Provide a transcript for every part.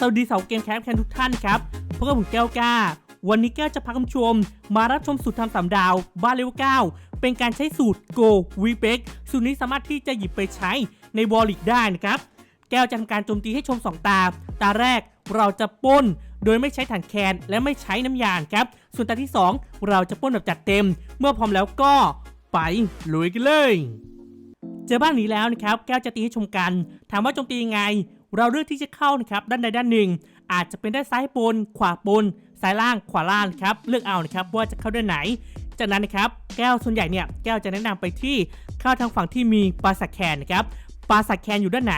สวัสดีสาวเกมแคสแคนทุกท่านครับพบกับผมแก้วก้า วันนี้แก้วจะพาคุณผู้ชม มารับชมสูตรทำสามดาวบ้านเลเวล9เป็นการใช้สูตร Go w e b e k สูตรนี้สามารถที่จะหยิบไปใช้ในวอลลิกได้นะครับ แก้วจะทำการโจมตีให้ชม 2 ตา ตาแรกเราจะป้น โดยไม่ใช้ถังแคนและไม่ใช้น้ำยานครับ ส่วนตาที่ 2 เราจะป้นแบบจัดเต็ม เมื่อพร้อมแล้วก็ไปลุยกันเลย เจอบ้านนี้แล้วนะครับ แก้วจะตีให้ชมกัน ถามว่าโจมตียังไง เราเลือกที่จะเข้านะครับด้านใดด้านหนึ่ง อาจจะเป็นด้านซ้ายบน ขวาบน ซ้ายล่างขวาล่างครับเลือกเอานะครับว่าจะเข้าด้านไหน จากนั้นนะครับแก้วส่วนใหญ่เนี่ยแก้วจะแนะนำไปที่เข้าทางฝั่งที่มีปราสาทแคนนะครับปราสาทแคนอยู่ด้านไหน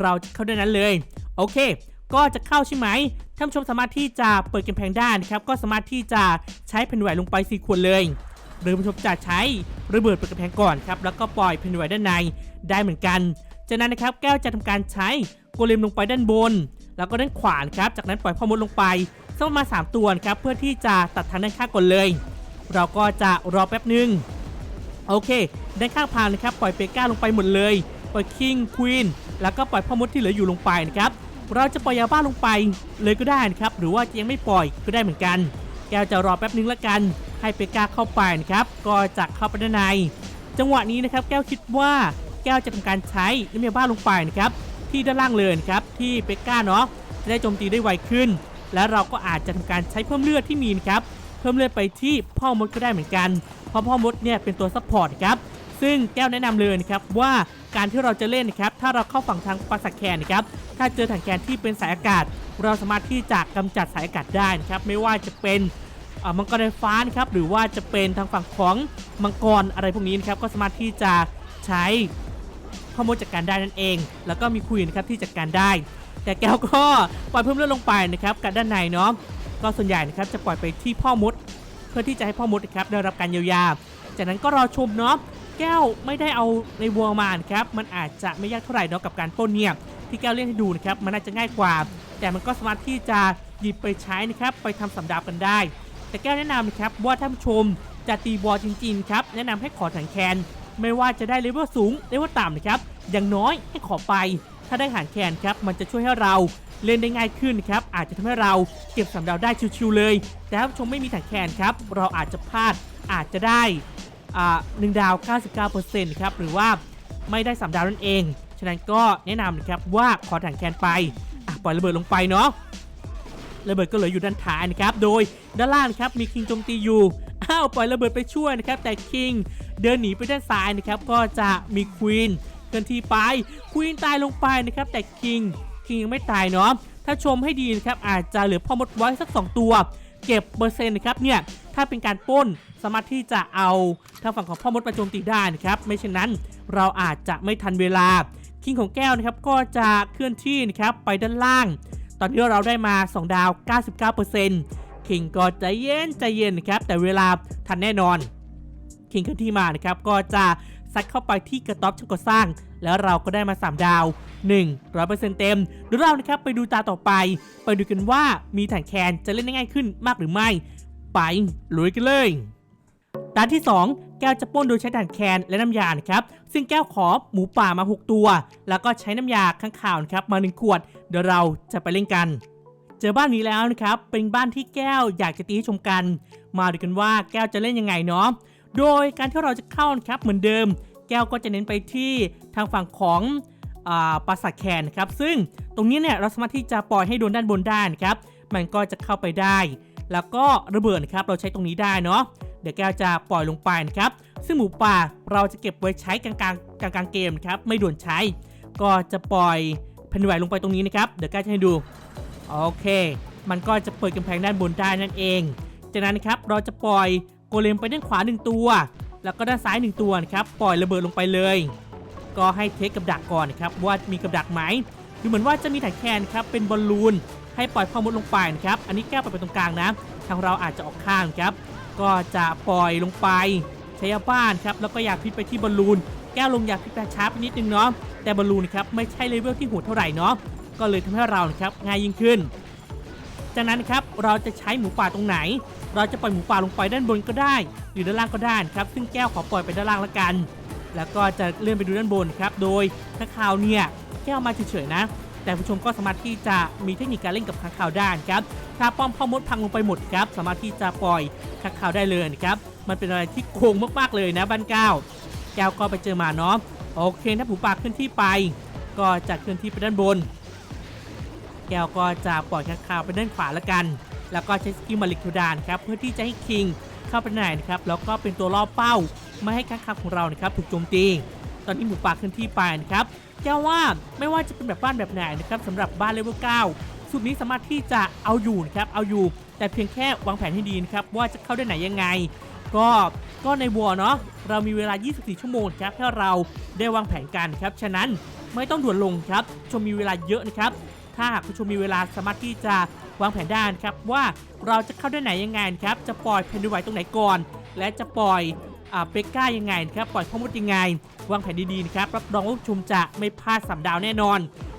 เราจะเข้าด้านนั้นเลย โอเค ก็จะเข้าใช่ไหมท่านผู้ชมสามารถที่จะเปิดกำแพงได้นะครับก็สามารถที่จะใช้แผ่นไหวลงไป4ขวดเลยหรือผู้ชมจะใช้ระเบิดเปิดกำแพงก่อนครับแล้วก็ปล่อยแผ่นไหวด้านในได้เหมือนกัน จากนั้นนะครับแก้วจะทำการใช้โกเลมลงไปด้านบน แล้วก็ด้านขวานครับ จากนั้นปล่อยพ่อมดลงไปสักประมาณ3ตัวครับเพื่อที่จะตัดทางด้านข้างก่อนเลย เราก็จะรอแป๊บหนึ่งโอเคด้านข้างพานนะครับปล่อยเปก้าลงไปหมดเลยปล่อยคิงควีนแล้วก็ปล่อยพ่อมดที่เหลืออยู่ลงไปนะครับเราจะปล่อยยาบ้าลงไปเลยก็ได้นะครับหรือว่าจะยังไม่ปล่อยก็ได้เหมือนกัน แก้วจะรอแป๊บนึงละกัน ให้เปก้าเข้าไปนะครับก็จะเข้าไปด้านใน จังหวะนี้นะครับแก้วคิดว่า แก้วจะทำการใช้น้ำยบ้าลงไปนะครับที่ด้านล่างเลยนะครับที่เปก้าเนาะจะได้โจมตีได้ไวขึ้น และเราก็อาจจะทำการใช้เพิ่มเลือดที่มีนะครับเพิ่มเลือดไปที่พ่อมดก็ได้เหมือนกัน เพราะพ่อมดเนี่ยเป็นตัวซัพพอร์ตครับซึ่งแก้วแนะนำเลยนะครับว่าการที่เราจะเล่นนะครับถ้าเราเข้าฝั่งทางปราสาทแคนนะครับถ้าเจอถังแคนที่เป็นสายอากาศ เราสามารถที่จะกำจัดสายอากาศได้นะครับไม่ว่าจะเป็นมังกรไฟฟ้านะครับหรือว่าจะเป็นทางฝั่งของมังกรอะไรพวกนี้นะครับก็สามารถที่จะใช้ พ่อมดจัดการได้นั่นเอง แล้วก็มีคุยนะครับที่จัดการได้ แต่แก้วก็ปล่อยเพิ่มเลือดลงไปนะครับกับด้านในเนาะก็ส่วนใหญ่นะครับจะปล่อยไปที่พ่อมด เพื่อที่จะให้พ่อมดนะครับได้รับการเยียวยา จากนั้นก็รอชมเนาะแก้วไม่ได้เอาในวัวมานครับมันอาจจะไม่ยากเท่าไหร่เนาะกับการปล้นเนี่ยที่แก้วเล่นให้ดูนะครับมันน่าจะง่ายกว่า แต่มันก็สามารถที่จะหยิบไปใช้นะครับไปทำสำดาบกันได้ แต่แก้วแนะนำนะครับว่าท่านผู้ชมจะตีบอลจริงๆครับแนะนำให้ขอถังแคน ไม่ว่าจะได้เลเวลสูงเลเวลต่ำนะครับอย่างน้อยให้ขอไป ถ้าได้หารแคนครับมันจะช่วยให้เราเล่นได้ง่ายขึ้นครับอาจจะทำให้เราเก็บสำดาวได้ชิวๆเลย แต่ถ้าผู้ชมไม่มีถังแคนครับเราอาจจะพลาดอาจจะได้หนึ่งดาว 99%ครับหรือว่าไม่ได้สามดาวนั่นเอง ฉะนั้นก็แนะนำนะครับว่าขอถังแคนไปปล่อยระเบิดลงไปเนาะระเบิดก็เหลืออยู่ด้านท้ายนะครับ โดยด้านล่างนครับมีคิงโจมตีอยู่ อ้าวปล่อยระเบิดไปช่วยนะครับแต่คิงเดินหนีไปด้านซ้ายนะครับก็จะมีควีนเคลื่อนที่ไปควีนตายลงไปนะครับแต่คิงคิงยังไม่ตายเนาะถ้าชมให้ดีนะครับอาจจะเหลือพ่อมดไว้สัก 2 ตัว เก็บเปอร์เซ็นต์นะครับเนี่ยถ้าเป็นการป้นสามารถที่จะเอาทางฝั่งของพ่อมดมาโจมตีได้นะครับไม่เช่นนั้นเราอาจจะไม่ทันเวลาคิงของแก้วนะครับก็จะเคลื่อนที่นะครับไปด้านล่าง ตอนนี้เราได้มา 2 ดาว 99% คิงก็ใจเย็นใจเย็นนะครับแต่เวลาทันแน่นอนคิงเคลื่อนที่มานะครับก็จะซัดเข้าไปที่กระต๊อบช่ก่อสร้าง แล้วเราก็ได้มา 3 ดาว 100%เต็มเดี๋ยวเรานะครับไปดูตาต่อไป ไปดูกันว่ามีถังแคนจะเล่นได้ง่ายขึ้นมากหรือไม่ ไปลุยกันเลยตาที่ 2 แก้วจะป้นโดยใช้ด่านแคนและน้ำยานะครับซึ่งแก้วขอหมูป่ามา 6 ตัว แล้วก็ใช้น้ำยาข้างข่าวนะครับมา 1 ขวด เดี๋ยวเราจะไปเล่นกัน เจอบ้านนี้แล้วนะครับ เป็นบ้านที่แก้วอยากจะตีให้ชมกัน มาดูกันว่าแก้วจะเล่นยังไงเนาะ โดยการที่เราจะเข้านะครับเหมือนเดิม แก้วก็จะเน้นไปที่ทางฝั่งของปราสาทแคนนะครับ ซึ่งตรงนี้เนี่ยเราสามารถที่จะปล่อยให้โดนด้านบนได้นะครับ มันก็จะเข้าไปได้ แล้วก็ระเบิดนะครับ เราใช้ตรงนี้ได้เนาะ เดี๋ยวแก้วจะปล่อยลงไปนะครับ ซึ่งหมูป่าเราจะเก็บไว้ใช้กลางกลางกลางกลางๆเกมครับ ไม่ด่วนใช้ ก็จะปล่อยแผ่นไหวลงไปตรงนี้นะครับ เดี๋ยวแก้วจะให้ดู โอเค มันก็จะเปิดกำแพงด้านบนได้นั่นเอง จากนั้นครับเราจะปล่อยโกเลมไปด้านขวา 1 ตัว แล้วก็ด้านซ้าย 1 ตัวนะครับ ปล่อยระเบิดลงไปเลย ก็ให้เทคกับดักก่อนนะครับว่ามีกับดักไหมดูเหมือนว่าจะมีถังแคนครับเป็นบอลลูนให้ปล่อยพ่อมดลงไปนะครับ อันนี้แก้วไปไปตรงกลางนะ ทางเราอาจจะออกข้างครับ ก็จะปล่อยลงไปใช้ยาบ้านครับ แล้วก็อยากพิษไปที่บอลลูน แก้วลงอยากพิษไปช้าไปนิดนึงเนาะ แต่บอลลูนครับไม่ใช่เลเวลที่โหดเท่าไหร่เนาะ ก็เลยทำให้เรานะครับง่ายยิ่งขึ้น จากนั้นครับเราจะใช้หมูป่าตรงไหน เราจะปล่อยหมูป่าลงไปด้านบนก็ได้ หรือด้านล่างก็ได้ครับซึ่งแก้วขอปล่อยไปด้านล่างละกัน แล้วก็จะเลื่อนไปดูด้านบนครับโดยถ้าข่าวเนี่ยแก้วมาเฉยๆนะ แต่ผู้ชมก็สามารถที่จะมีเทคนิคการเล่นกับค้างคาวได้ครับถ้าป้อมพ่อมดพังลงไปหมดครับสามารถที่จะปล่อยค้างคาวได้เลยครับมันเป็นอะไรที่โกงมากๆเลยนะบ้านเก้าแก้วก็ไปเจอมาเนาะโอเคถ้าผูป่ากขึ้นที่ไป ก็จะเคลื่อนที่ไปด้านบน แก้วก็จะปล่อยค้างคาวไปด้านขวาละกัน แล้วก็ใช้สกิลมาลิคูดานครับเพื่อที่จะให้คิงเข้าไปไหนนะครับแล้วก็เป็นตัวล่อเป้าไม่ให้ค้างคาวของเรานะครับถูกโจมตี ตอนนี้หมูป่าขึ้นที่ไปนะครับแก้วว่าไม่ว่าจะเป็นแบบบ้านแบบไหนนะครับสำหรับบ้านเลเวล9สูตรนี้สามารถที่จะเอาอยู่นะครับเอาอยู่ แต่เพียงแค่วางแผนให้ดีนะครับว่าจะเข้าได้ไหนยังไง ก็ก็ในวัวเนาะเรามีเวลา 24 ชั่วโมงครับให้เราได้วางแผนกันครับฉะนั้นไม่ต้องด่วนลงครับชมมีเวลาเยอะนะครับ ถ้าหากผู้ชมมีเวลาสามารถที่จะวางแผนได้นครับว่าเราจะเข้าได้ไหนยังไงครับจะปล่อยแผ่นดินไหวตรงไหนก่อน และจะปล่อยเบกก้ายังไงครับปล่อยพ่อมดยังไง วางแผนดีๆนะครับรับรองว่าผู้ชมจะไม่พลาดสามดาวแน่นอน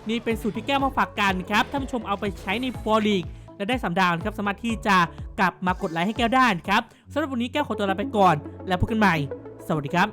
นี่เป็นสูตรที่แก้วมาฝากกันครับท่านผู้ชมเอาไปใช้ในฟอร์ลีกและได้สามดาวครับสามารถที่จะกลับมากดไลค์ให้แก้วได้ครับสำหรับวันนี้แก้วขอตัวลาไปก่อน แล้วพบกันใหม่ สวัสดีครับ